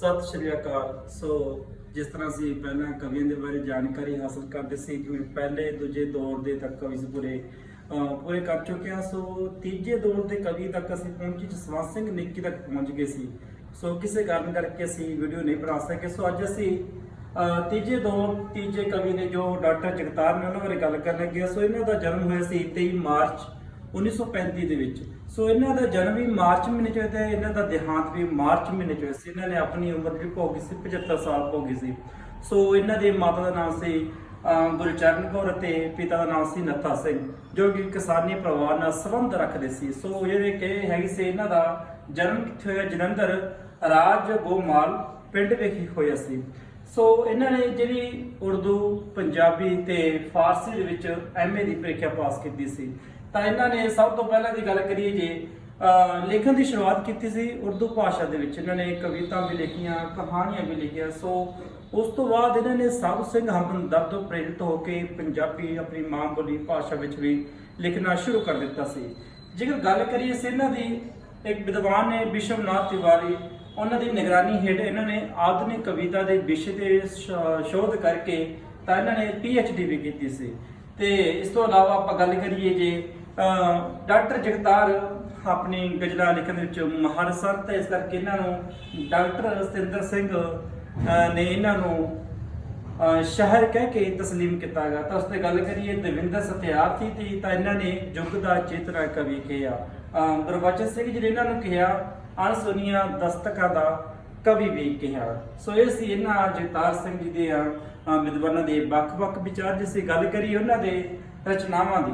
ਸਤਿ ਸ਼੍ਰੀ ਅਕਾਲ। ਸੋ, ਜਿਸ ਤਰ੍ਹਾਂ ਅਸੀਂ ਪਹਿਲਾਂ ਕਵੀਆਂ ਦੇ ਬਾਰੇ ਜਾਣਕਾਰੀ ਹਾਸਲ ਕਰਦੇ ਸੀ ਕਿ ਪਹਿਲੇ, ਦੂਜੇ ਦੌਰ ਦੇ ਤੱਕ ਕਵੀ ਪੂਰੇ ਪੂਰੇ ਕਰ ਚੁੱਕੇ ਹਾਂ। ਸੋ, ਤੀਜੇ ਦੌਰ ਦੇ ਕਵੀ ਤੱਕ ਅਸੀਂ ਪਹੁੰਚੇ ਜਸਵੰਤ ਸਿੰਘ ਨਿੱਕੀ ਤੱਕ ਪਹੁੰਚ ਗਏ ਸੀ। ਸੋ, ਕਿਸੇ ਕਾਰਨ ਕਰਕੇ ਅਸੀਂ ਵੀਡੀਓ ਨਹੀਂ ਬਣਾ ਸਕੇ। ਸੋ, ਅੱਜ ਅਸੀਂ ਤੀਜੇ ਦੌਰ, ਤੀਜੇ ਕਵੀ ਨੇ ਜੋ ਡਾਕਟਰ ਜਗਤਾਰ ਨੇ ਉਹਨਾਂ ਬਾਰੇ ਗੱਲ ਕਰਨ ਲੱਗੇ ਸੋ, ਇਹਨਾਂ ਦਾ ਜਨਮ ਹੋਇਆ ਸੀ 23 ਮਾਰਚ 1935 ਦੇ ਵਿੱਚ। ਸੋ ਇਹਨਾਂ ਦਾ ਜਨਮ ਵੀ ਮਾਰਚ ਮਹੀਨੇ ਚ ਹੋਇਆ ਤੇ ਇਹਨਾਂ ਦਾ ਦੇਹਾਂਤ ਵੀ ਮਾਰਚ ਮਹੀਨੇ ਚ ਹੋਇਆ ਸੀ। ਇਹਨਾਂ ਨੇ ਆਪਣੀ ਉਮਰ ਜਿਹੜੀ ਭੋਗੀ ਸੀ 75 ਸਾਲ ਭੋਗੀ ਸੀ। ਸੋ ਇਹਨਾਂ ਦੇ ਮਾਤਾ ਦਾ ਨਾਮ ਸੀ ਗੁਰਚਰਨ ਕੌਰ ਅਤੇ ਪਿਤਾ ਦਾ ਨਾਮ ਸੀ ਨੱਥਾ ਸਿੰਘ, ਜੋ ਕਿ ਕਿਸਾਨੀ ਪਰਿਵਾਰ ਨਾਲ ਸੰਬੰਧ ਰੱਖਦੇ ਸੀ। ਸੋ ਜਿਹੜੇ ਕਿ ਹੈਗੀ ਸੀ, ਇਹਨਾਂ ਦਾ ਜਨਮ ਕਿੱਥੇ ਹੋਇਆ? ਜਲੰਧਰ, ਰਾਜ ਗੋਮਾਲ ਪਿੰਡ ਵਿਖੇ ਹੋਇਆ ਸੀ। ਸੋ ਇਹਨਾਂ ਨੇ ਜਿਹੜੀ ਉਰਦੂ, ਪੰਜਾਬੀ ਤੇ ਫਾਰਸੀ ਦੇ ਵਿੱਚ ਐਮਏ ਦੀ ਪ੍ਰੀਖਿਆ ਪਾਸ ਕੀਤੀ ਸੀ। ਤਾਂ ਇਹਨਾਂ ਨੇ ਸਭ ਤੋਂ ਪਹਿਲਾਂ ਦੀ ਗੱਲ ਕਰੀਏ ਜੇ, ਅਹ, ਲਿਖਣ ਦੀ ਸ਼ੁਰੂਆਤ ਕੀਤੀ ਸੀ ਉਰਦੂ ਭਾਸ਼ਾ ਦੇ ਵਿੱਚ। ਇਹਨਾਂ ਨੇ ਕਵਿਤਾ ਵੀ ਲਿਖੀਆਂ, ਕਹਾਣੀਆਂ ਵੀ ਲਿਖੀਆਂ। ਸੋ ਉਸ ਤੋਂ ਬਾਅਦ ਇਹਨਾਂ ਨੇ ਸਾਧੂ ਸਿੰਘ ਹਮਦਰਦ ਤੋਂ ਪ੍ਰੇਰਿਤ ਹੋ ਕੇ ਪੰਜਾਬੀ ਆਪਣੀ ਮਾਂ ਬੋਲੀ ਭਾਸ਼ਾ ਵਿੱਚ ਵੀ ਲਿਖਣਾ ਸ਼ੁਰੂ ਕਰ ਦਿੱਤਾ ਸੀ। ਜੇਕਰ ਗੱਲ ਕਰੀਏ ਇਹਨਾਂ ਦੀ, ਇੱਕ ਵਿਦਵਾਨ ਨੇ ਵਿਸ਼ਵਨਾਥ ਤਿਵਾਰੀ ਉਹਨਾਂ ਦੀ ਨਿਗਰਾਨੀ ਹੇਠ ਇਹਨਾਂ ਨੇ ਆਧੁਨਿਕ ਕਵਿਤਾ ਦੇ ਵਿਸ਼ੇ ਤੇ ਸ਼ੋਧ ਕਰਕੇ ਤਾਂ ਇਹਨਾਂ ਨੇ ਡੀ ਵੀ ਕੀਤੀ ਸੀ। ਤੇ ਇਸ ਤੋਂ ਇਲਾਵਾ ਆਪਾਂ ਗੱਲ ਕਰੀਏ ਜੇ ਡਾਕਟਰ ਜਗਤਾਰ ਆਪਣੀ ਗਜ਼ਲਾਂ ਲਿਖਣ ਦੇ ਵਿੱਚ ਮਾਹਰ ਸਨ, ਤੇ ਇਸ ਕਰਕੇ ਇਹਨਾਂ ਨੂੰ ਡਾਕਟਰ ਸਤਿੰਦਰ ਸਿੰਘ ਨੇ ਇਹਨਾਂ ਨੂੰ ਸ਼ਹਿਰ ਕਹਿ ਕੇ ਤਸਲੀਮ ਕੀਤਾ ਗਿਆ ਤਾਂ ਉਸ ਤੇ ਗੱਲ ਕਰੀਏ ਦਵਿੰਦਰ ਸਤਿਆਰਥੀ ਤੇ ਤਾਂ ਇਹਨਾਂ ਨੇ ਯੁੱਗ ਦਾ ਚੇਤਨਾ ਕਵੀ ਕਿਹਾ। ਅਹ, ਗੁਰਬਚਨ ਸਿੰਘ ਜੀ ਨੇ ਇਹਨਾਂ ਨੂੰ ਕਿਹਾ, ਅਣਸੁਣੀਆਂ ਦਸਤਕਾਂ ਦਾ ਕਵੀ ਵੀ ਕਿਹਾ ਸੋ ਇਹ ਸੀ ਇਹਨਾਂ ਜਗਤਾਰ ਸਿੰਘ ਜੀ ਦੇ ਵਿਦਵਾਨਾਂ ਦੇ ਵੱਖ-ਵੱਖ ਵਿਚਾਰ, ਜਿਸ ਦੀ ਗੱਲ ਕਰੀ ਉਹਨਾਂ ਦੇ ਰਚਨਾਵਾਂ ਦੀ।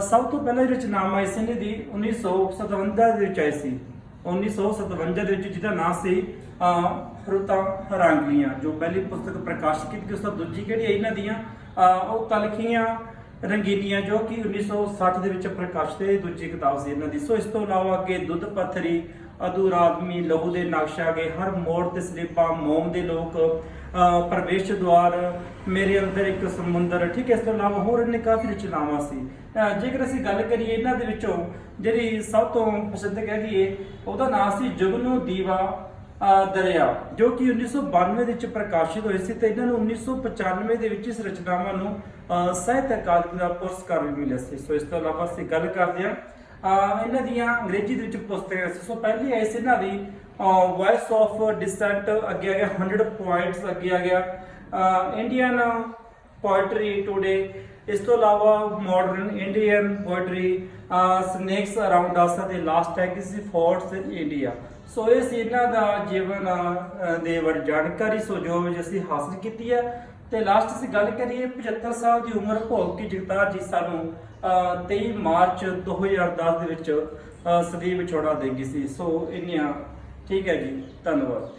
ਸਭ ਤੋਂ ਪਹਿਲਾਂ ਰਚਨਾਵਾਂ ਇਸ ਨੇ ਦੀ 1957 ਦੇ ਵਿੱਚ ਆਈ ਸੀ। 1957 ਦੇ ਵਿੱਚ ਜਿਹਦਾ ਨਾਮ ਸੀ, ਅਹ, ਰੁੱਤਾਂ ਹਰਾਂਗਲੀਆਂ ਜੋ ਪਹਿਲੀ ਪੁਸਤਕ ਪ੍ਰਕਾਸ਼ਿਤ ਕੀਤੀ ਉਸ ਤੋਂ ਦੂਜੀ ਕਿਹੜੀ ਹੈ ਇਹਨਾਂ ਦੀਆਂ? ਉਹ ਤਲਖੀਆਂ ਰੰਗੀਨੀਆਂ, ਜੋ ਕਿ 1960 ਦੇ ਵਿੱਚ ਪ੍ਰਕਾਸ਼ਿਤ ਹੈ ਦੂਜੀ ਕਿਤਾਬ ਸੀ ਇਹਨਾਂ ਦੀ। ਸੋ ਇਸ ਤੋਂ ਇਲਾਵਾ ਅੱਗੇ ਦੁੱਧ ਪੱਥਰੀ ਅਧੂਰਾ ਆਦਮੀ ਲਹੂ ਦੇ ਨਕਸ਼ਾ ਗਏ ਹਰ ਮੋੜ ਤੇ ਸਲੀਪਾਂ ਮੋਮ ਦੇ ਲੋਕ ਪ੍ਰਵੇਸ਼ ਦੁਆਰ, ਮੇਰੇ ਅੰਦਰ ਇੱਕ ਸਮੁੰਦਰ, ਠੀਕ ਹੈ, ਇਸ ਤੋਂ ਇਲਾਵਾ ਹੋਰ ਇਹਨੇ ਕਾਫੀ ਰਚਨਾਵਾਂ ਸੀ। ਜੇਕਰ ਅਸੀਂ ਗੱਲ ਕਰੀਏ ਇਹਨਾਂ ਦੇ ਵਿੱਚੋਂ, ਜਿਹੜੀ ਸਭ ਤੋਂ ਪ੍ਰਸਿੱਧ ਕਹਿ ਦਈਏ, ਉਹਦਾ ਨਾਮ ਸੀ ਜੁਗਨੂ ਦੀਵਾ ਦਰਿਆ, ਜੋ ਕਿ 1992 ਦੇ ਵਿੱਚ ਪ੍ਰਕਾਸ਼ਿਤ ਹੋਈ ਸੀ ਤੇ ਇਹਨਾਂ ਨੂੰ 1995 ਦੇ ਵਿੱਚ ਇਸ ਰਚਨਾਵਾਂ ਨੂੰ, ਅਹ, ਸਾਹਿਤ ਅਕਾਦਮੀ ਦਾ ਪੁਰਸਕਾਰ ਵੀ ਮਿਲਿਆ ਸੀ। ਸੋ ਇਸ ਤੋਂ ਇਲਾਵਾ ਅਸੀਂ ਗੱਲ ਕਰਦੇ ਹਾਂ ਅਹ ਇਹਨਾਂ ਦੀਆਂ ਅੰਗਰੇਜ਼ੀ ਦੇ ਵਿੱਚ ਪੁਸਤਕਾਂ ਸੀ। ਸੋ ਪਹਿਲੀ ਆਈ ਸੀ ਇਹਨਾਂ ਦੀ ਵਾਇਸ ਆਫ ਡਿਸੈਂਟ ਅੱਗੇ ਆ ਗਿਆ 100 ਪੁਆਇੰਟਸ ਅੱਗੇ ਆ ਗਿਆ। ਇੰਡੀਅਨ ਪੋਇਟਰੀ ਟੂਡੇ ਇਸ ਤੋਂ ਇਲਾਵਾ modern Indian poetry snakes around us ਤੇ ਲਾਸਟ ਹੈ, ਕਿਸੇ ਫੋਰਟਸ ਇਨ ਇੰਡੀਆ ਸੋ ਇਹ ਸੀ ਇਹਨਾਂ ਦਾ ਜੀਵਨ ਦੇ ਬਾਰੇ ਜਾਣਕਾਰੀ। ਸੋ ਜੋ ਅਸੀਂ ਹਾਸਲ ਕੀਤੀ ਹੈ ਤੇ ਲਾਸਟ ਅਸੀਂ ਗੱਲ ਕਰੀਏ 75 ਸਾਲ ਦੀ ਉਮਰ ਭੋਗ ਕੇ ਜਗਤਾਰ ਜੀ ਸਾਨੂੰ ਅਹ, 23 ਮਾਰਚ 2010 ਦੇ ਵਿੱਚ ਅਹ, ਸਦੀਵ ਵਿਛੋੜਾ ਦੇ ਗਈ ਸੀ। ਸੋ ਇੰਨੀਆਂ ਠੀਕ ਹੈ ਜੀ ਧੰਨਵਾਦ।